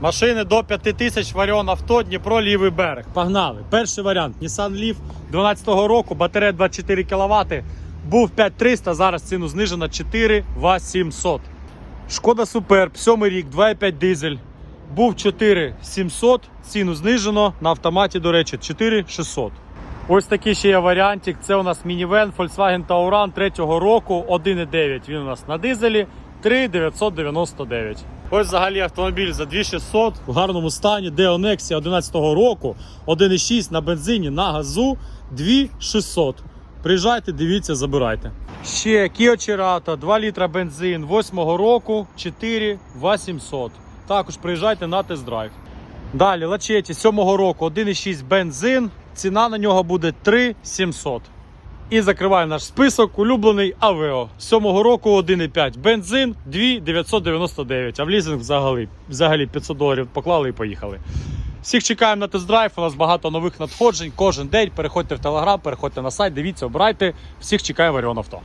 Машини до 5000 варіон авто, Дніпро, лівий берег. Погнали. Перший варіант Nissan Leaf 12-го року, батарея 24 кВт. Був 5300, зараз ціну знижено 4800. Шкода Суперб, 7 рік, 2,5 дизель. Був 4700, ціну знижено. На автоматі, до речі, 4600. Ось такий ще є варіантик. Це у нас мінівен Volkswagen Tauran 3-го року, 1,9. Він у нас на дизелі 3,999. Ось взагалі автомобіль за 2600 в гарному стані. Deo Nexia 11-го року, 1,6 на бензині, на газу 2600. Приїжджайте, дивіться, забирайте. Ще Kia Cerato, 2 літра бензин 8-го року, 4800. Також приїжджайте на тест-драйв. Далі Лачеті 7-го року 1,6 бензин. Ціна на нього буде 3700. І закриває наш список. Улюблений Авео. 7-го року 1,5 бензин 2999. А в лізинг взагалі, взагалі 500 доларів поклали і поїхали. Всіх чекаємо на тест-драйв. У нас багато нових надходжень. Кожен день переходьте в телеграм, переходьте на сайт, дивіться, обирайте. Всіх чекає в Авто.